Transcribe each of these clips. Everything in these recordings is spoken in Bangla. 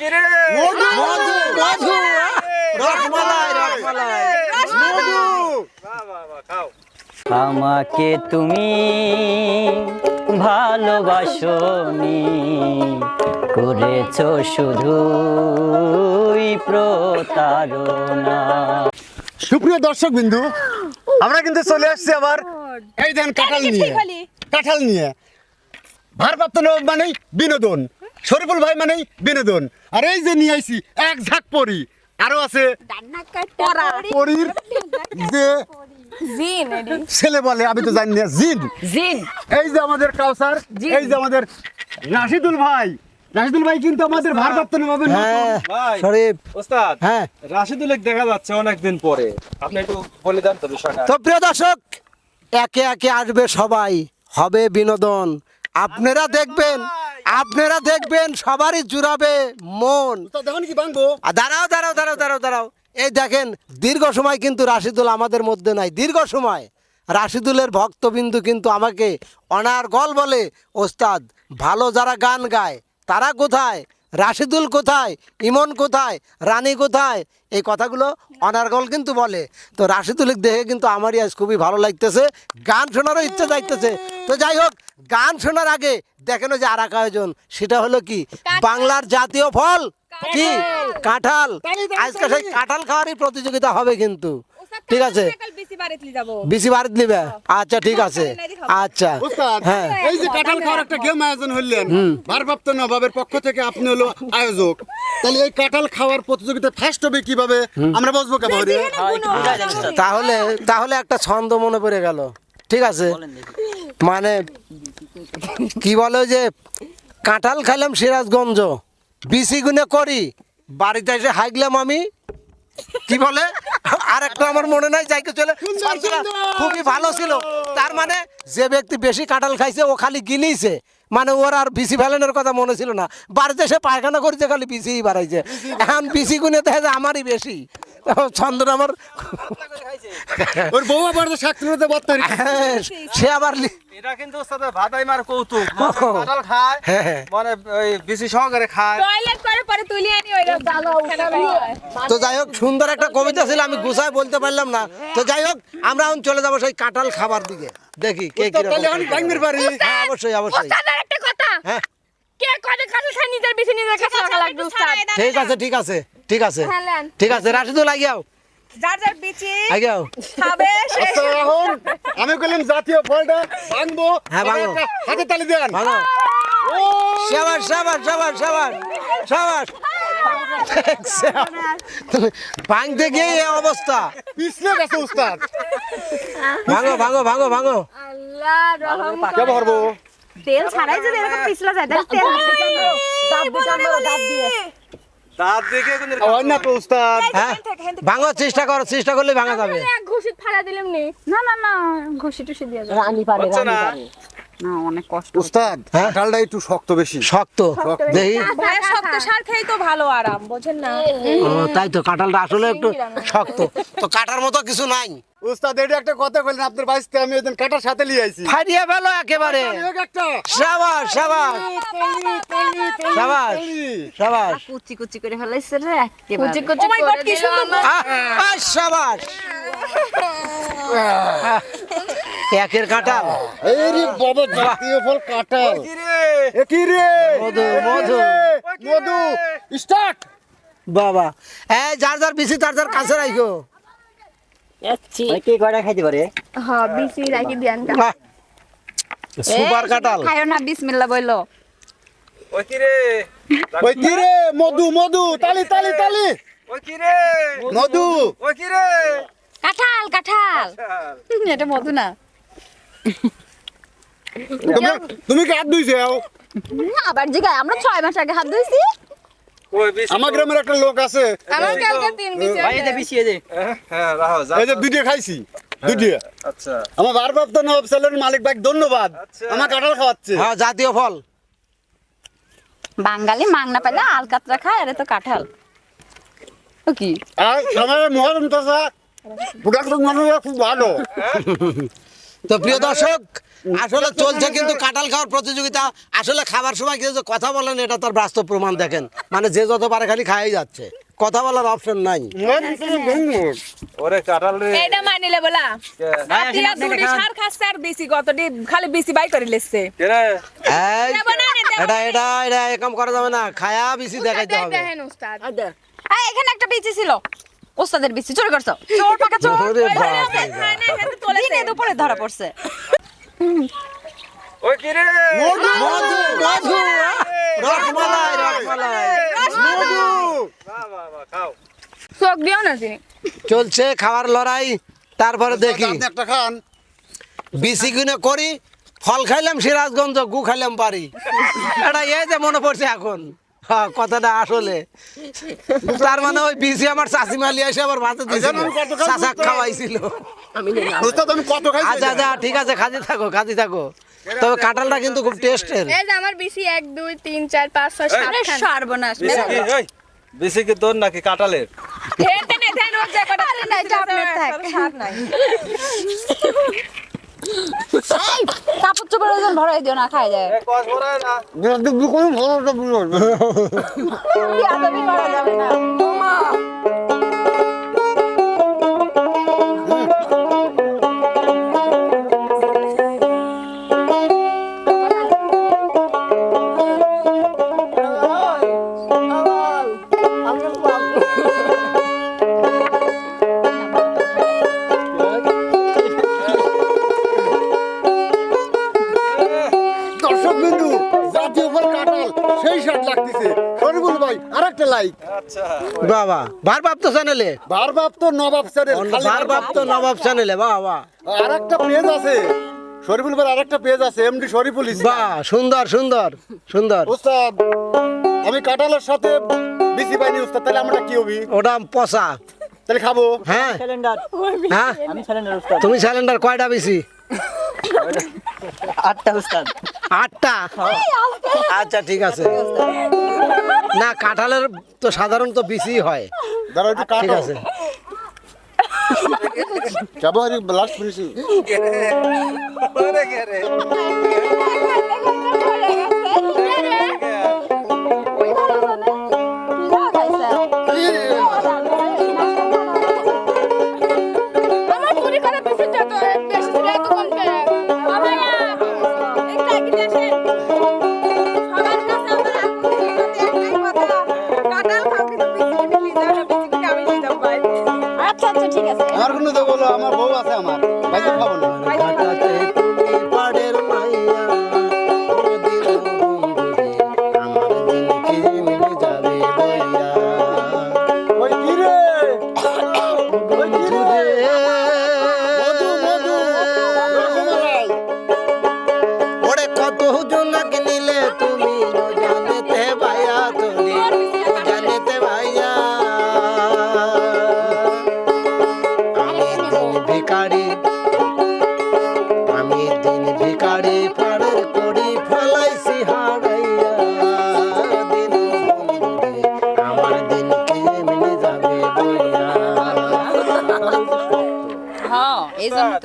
কিরে? মধু মধু রসমালাই রসমালাই মধু বাহ বাহ বাহ খাও আমাকে তুমি ভালোবাসনি করেছ শুধুই প্রতারণা। সুপ্রিয় দর্শক বিন্দু আমরা কিন্তু চলে আসছি আবার এই দেন কাঁঠাল নিয়ে। কাঁঠাল নিয়ে। ভারপ্রাপ্ত মানেই বিনোদন। শরীফুল ভাই মানেই বিনোদন। আর এই যে নিয়ে আইছি এক ঝাঁক পরি। আরও আছে পরির যে ছেলে বলে আমি তো জানি না জিন। জিন। এই যে আমাদের কাউসার এই যে আমাদের রাশিদুল ভাই। রাশিদুল ভাই কিন্তু আমাদের ভারপ্রাপ্ত নবাবের ভাই শরীফ ওস্তাদ হ্যাঁ। রাশিদুলেক দেখা যাচ্ছে অনেকদিন পরে। আপনি একটু বলে দেন তো বিষয়টা। তো প্রিয় দর্শক একে একে আসবে সবাই হবে বিনোদন। আপনারা দেখবেন আপনারা দেখবেন সবারই জুড়াবে মন। দেখুন কি বাংবো দাঁড়াও দাঁড়াও দাঁড়াও দাঁড়াও দাঁড়াও। এই দেখেন দীর্ঘ সময় কিন্তু রাশিদুল আমাদের মধ্যে নাই। দীর্ঘ সময়। রাশিদুলের ভক্তবিন্দু কিন্তু আমাকে অনার অনার্গল বলে ওস্তাদ ভালো যারা গান গায় তারা কোথায়? রাশিদুল কোথায়? ইমন কোথায়? রানী কোথায়? এই কথাগুলো অনার্গল কিন্তু বলে। তো রাশিদুল দেখে কিন্তু আমারই আজ খুবই ভালো লাগতেছে। গান শোনারও ইচ্ছে যাইতেছে তো যাই হোক গান শোনার আগে দেখেন যে আর এক আয়োজন। সেটা হলো কি? বাংলার জাতীয় ফল? কি? কাঁঠাল। আজকে সেই কাঁঠাল খাওয়ারই প্রতিযোগিতা হবে কিন্তু। ঠিক আছে? বাড়িতে বাড়ি নিবে আচ্ছা ঠিক আছে। আচ্ছা। হ্যাঁ। এই যে কাঁঠাল খাওয়ার একটা গেম আয়োজন হলেন ভারপ্রাপ্ত নবাবের পক্ষ থেকে আপনি হলো আয়োজক। তাহলে এই কাঁঠাল খাওয়ার প্রতিযোগিতা ফার্স্ট হবে কীভাবে? আমরা বসবো কেমন তাহলে তাহলে একটা ছন্দ মনে পড়ে গেল। ঠিক আছে? মানে কি বলে যে কাঁঠাল খাইলাম সিরাজগঞ্জ বিসি গুনে করি বাড়িতে এসে হাইগলাম আমি। কি বলে? আর একটা আমার মনে নাই যাইকে চলে। খুবই ভালো ছিল। তার মানে যে ব্যক্তি বেশি কাঁঠাল খাইছে ও খালি গিলিছে। মানে ওর আর বিসি ফেলানোর কথা মনে ছিল না। বাড়িতে সে পায়খানা করেছে খালি বিসিই বাড়াইছে। এখন বিসি গুনে দেখা যায় আমারই বেশি। আমার ওর বউ আবার হ্যাঁ, সে আবার এটা কিন্তু ওস্তাদ ভাতাই মার কৌতুক। কাঁঠাল খায় হ্যাঁ, হ্যাঁ। মানে ওই বেশি সহকারে খায়। টয়লেট করে পরে তুলি আনি ওইটা তো যাই হোক সুন্দর একটা কবিতা ছিল আমি গুছায় বলতে পারলাম না। তো যাই হোক আমরা এখন চলে যাব সেই কাঁঠাল খাবার দিকে। দেখি কে হ্যাঁ অবশ্যই অবশ্যই। একটা কথা। হ্যাঁ। কে কত কাছে খাই নিজের বেশি নিজের কাছে লাগবে ঠিক আছে ঠিক আছে। ঠিক আছে। হ্যাঁ, ঠিক আছে রাশিদুল আগিয়াও যার যার বিচি আগিয়াও খাবে আচ্ছা এখন আমি বললাম জাতীয় ফলটা ভাঙবো হ্যাঁ, ভাঙো। হাতে তালি দেন সাবাস সাবাস সাবাস সাবাস সাবাস। ভাঙতে গিয়ে এই অবস্থা। পিছলে গেছে উস্তাদ। ভাঙো ভাঙো ভাঙো ভাঙো। আল্লাহ রহম কে পারব তেল ছাড়াই যদি এরকম পিছলা যায় তাহলে তেল দাব দিয়ে দাব দিয়ে। ভাঙার চেষ্টা করার চেষ্টা করলে ভাঙা যাবে। ঘুষিত ফাড়া দিলাম নি। না না না ঘুষি টুসি দিয়ে যাবে। হচ্ছে না? না অনেক কষ্ট উস্তাদ হ্যাঁ? একটু শক্ত বেশি। শক্ত। শক্ত সার খেয়েই তো ভালো আরাম বোঝেন না। ও তাই তো কাঁঠালটা আসলে একটু শক্ত। তো কাটার মতো কিছু নাই। উস্তাদ এটা একটা কথা বললেন আপনার বাড়িতে আমি ওই দিন কাঁঠাল সাথে নিয়ে আইছি। ফেলো একেবারে। সাবাস সাবাস। সাবাস সাবাস। কুচি কুচি করে ফেলাইছে রে একেবারে। কুচি কুচি Oh করে কি সুন্দর সাবাস। একের কাঁঠাল। এই রে বাবা জাতীয় ফল এ কি রে? মধু, মধু। মধু স্টার্ট বাবা। এই যার যার বেশি তার যার কাছে রাখো কে কয়টা খাইতে পারে? হ্যাঁ বিসি রাখি দিয়ান সুপার কাঁঠাল। খায়ও না বিসমিল্লাহ বলল ওই কিরে ওই কি রে? মধু মধু তালি তালি তালি। ওই কিরে মধু। ওই কিরে কাঁঠাল কাঁঠাল। এটা মধু না। তুমি কি হাত ধুইছো? আবার জিগায় আমরা ছয় মাস আগে হাত ধুইছি। আমার গ্রামের একটা লোক আছে। হ্যাঁ, হ্যাঁ রাহো যা এই যে দুইটা খাইছি দুইটা। আচ্ছা। আমার ভারপ্রাপ্ত নবাব সেলের মালিক ভাই ধন্যবাদ। আচ্ছা। আমার কাঁঠাল খাওয়াচ্ছে। হ্যাঁ জাতীয় ফল। বাঙালি মাংনা আলকাতরা খায় আরে তো কাঁঠাল। ও কি? আর আমার মহাজন চাষা খুব ভালো। তো প্রিয় দর্শক আসলে চলছে কিন্তু কাঁঠাল খাওয়ার প্রতিযোগিতা। আসলে খাবার সময় কেউ কথা বলেন এটা তার বাস্তব প্রমাণ দেখেন। মানে যে যত পারে খালি খাই যাচ্ছে। কথা বলার অপশন নাই। ওরে কাঁঠাল রে। এইটা মানিলে বলা। আতিয়া দুড়ি সার খাচ্ছে আর বেশি কতটি খালি বেশি বাই করে লেছে। রে? এই, দেব না, নে, দেব এটা এটা এটা এরকম করা যাবে না। খায়া দেখাইতে হবে। এখানে একটা বিচি ছিল। ওস্তাদের বিচি চুরি করছ। পাকা। দিনে দুপুরে ধরা পড়ছে। ওই কি রে? মধু মধু রসমালাই রসমালাই। বাহ, বাহ, বাহ, খাও। চোখ দিও না তিনি। চলছে খাওয়ার লড়াই তারপরে দেখি। একটা খান। বিসি কিনে করি ফল খাইলাম সিরাজগঞ্জ গু খাইলাম পারি। এটা এই যে মনে পড়ছে এখন। হ্যাঁ কথাটা আসলে। তার মানে ওই বিসি আমার চাষিমা লিয়ে এসে আবার ভাতে দিয়েছিল। আমি চাষা খাওয়াইছিল। আমি কত খাইছি আচ্ছা আচ্ছা ঠিক আছে খাদি থাকো খাদি থাকো। তবে কাঁঠালটা কিন্তু খুব টেস্টের। এই যে আমার এক দুই তিন চার পাঁচ ছয় সাত আরে সর্বনাশ বেশি কি তোর নাকি কাঁঠালের? হেতে নে ধ্যান ওর যে কটা আরে না, এটা থাক। নাই। কাপড় চোপড় ওজন ভরাই দিও না খাই যায় কোনো ভালো একটা জাতীয় ফল কাঁঠাল সেই স্বাদ লাগতেছে। শরীফুল ভাই আরেকটা লাইক আচ্ছা। বাবা ভারপ্রাপ্ত চ্যানেলে ভারপ্রাপ্ত নবাব ভারপ্রাপ্ত নবাব চ্যানেলে বাহ বাহ আরেকটা পেজ আছে। শরীফুল ভাই আরেকটা পেজ আছে এমডি শরীফুল বাহ সুন্দর সুন্দর সুন্দর। উস্তাদ আমি কাঁঠালের সাথে বেশি পাইনি উস্তাদ তাহলে আমরা কি হবি ওটা পচা। তাহলে খাব। হ্যাঁ। হ্যাঁ? আমি সিলিন্ডার উস্তাদ। তুমি সিলিন্ডার কয়টা বেশি আটটা উস্তাদ। আটটা। আচ্ছা ঠিক আছে। না কাঁঠালের তো সাধারণত বেশি হয়। ঠিক আছে। লাস্ট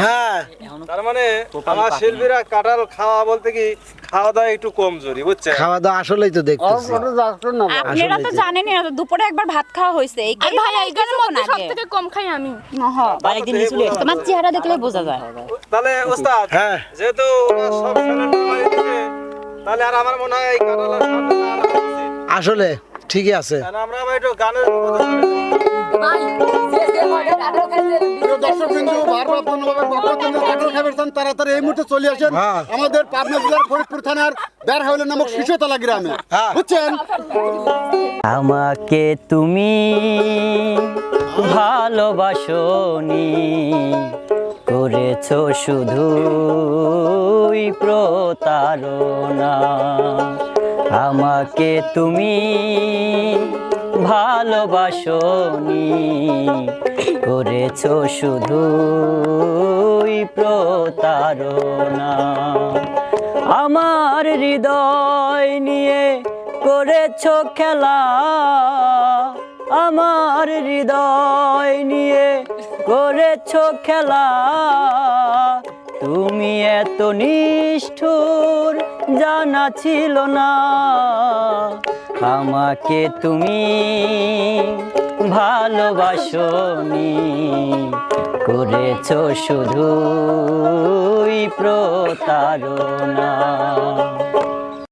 হ্যাঁ। তার মানে আমার শিল্পীরা কাঁঠাল খাওয়া বলতে কি খাওয়া দাওয়া একটু কমজোরি খাওয়া দাওয়া আসলেই তো আর দেখতেছি কত যাচ্ছে না আপনারা তো জানেনই না দুপুরে একবার ভাত খাওয়া হয়েছে। এই ভাই এইখানের মধ্যে সব কম খাই আমি। আরেকদিন নিচুলে তোমার চেহারা দেখলে বোঝা যায়। তাহলে ওস্তাদ হ্যাঁ। যেহেতু সব তাহলে আর আমার মনে হয় এই কাঁঠালের। আসলে ঠিকই আছে। আমরা আবার একটু গানের দর্শক বিন্দু চান তাড়াতাড়ি এই মুহূর্তে চলে আসেন। হ্যাঁ। আমাদের পাবনা জেলার ফরিদপুর থানার বেরহাউল নামক শিশতলা গ্রামে। হ্যাঁ। বুঝছেন? আমাকে তুমি ভালোবাসনি করেছ শুধু প্রতারণা। আমাকে তুমি ভালোবাসনি করেছ শুধু প্রতারণা। আমার হৃদয় নিয়ে করেছ খেলা। আমার হৃদয় নিয়ে করেছ খেলা। তুমি এত নিষ্ঠুর জানা ছিল না। আমাকে তুমি ভালোবাসনি করেছ শুধুই প্রতারণা।